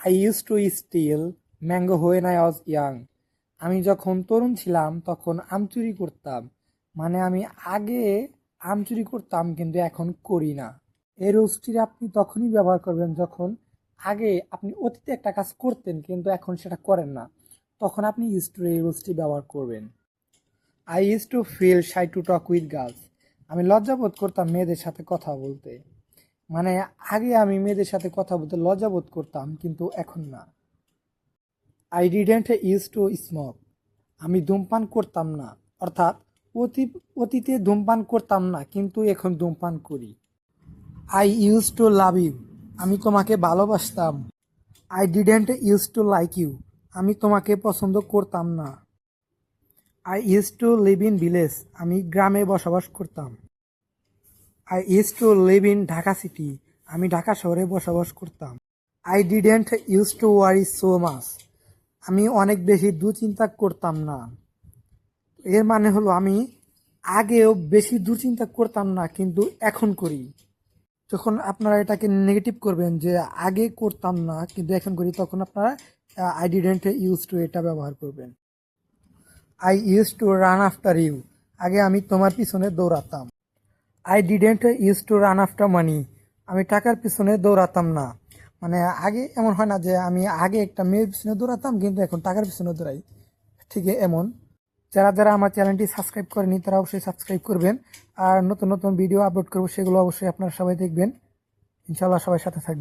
I use to steal mango when I was young আমি যখন তরুণ ছিলাম, তখন আম চুরি করতাম। মানে আমি আগে আম চুরি করতাম, কিন্তু এখন করি না। এই রোজটি আপনি তখনই ব্যবহার করবেন যখন আগে আপনি অতীতে একটা কাজ করতেন, কিন্তু এখন সেটা করেন না। তখন আপনি ইউজ টু এই রোজটি ব্যবহার করবেন। I use to feel shy to talk with girls আমি লজ্জাবোধ করতাম মেয়েদের সাথে কথা বলতে। মানে আগে আমি মেয়েদের সাথে কথা বলতে লজ্জাবোধ করতাম, কিন্তু এখন না। I didn't use to smoke আমি ধূমপান করতাম না। অর্থাৎ অতি, অতীতে ধূমপান করতাম না, কিন্তু এখন ধূমপান করি। I use to love you আমি তোমাকে ভালোবাসতাম। I didn't use to like you আমি তোমাকে পছন্দ করতাম না। I use to live in village আমি গ্রামে বসবাস করতাম। I use to live in Dhaka city আমি ঢাকা শহরে বসবাস করতাম। I didn't use to worry so much আমি অনেক বেশি দুচিন্তা করতাম না। এর মানে হলো আমি আগেও বেশি দুচিন্তা করতাম না, কিন্তু এখন করি। যখন আপনারা এটাকে নেগেটিভ করবেন যে আগে করতাম না, কিন্তু এখন করি, তখন আপনারা আই ডিডেন্ট ইউজ টু এটা ব্যবহার করবেন। I use to run after you আগে আমি তোমার পিছনে দৌড়াতাম। I didn't use to run after money আমি টাকার পিছনে দৌড়াতাম না। মানে আগে এমন হয় না যে আমি আগে একটা মেয়ের পিছনে দৌড়াতাম, কিন্তু এখন টাকার পিছনে দৌড়াই। ঠিক এমন। যারা যারা আমার চ্যানেলটি সাবস্ক্রাইব করেনি, তারা অবশ্যই সাবস্ক্রাইব করবেন। আর নতুন নতুন ভিডিও আপলোড করব, সেগুলো অবশ্যই আপনারা সবাই দেখবেন। ইনশাল্লাহ সবাই সাথে থাকবেন।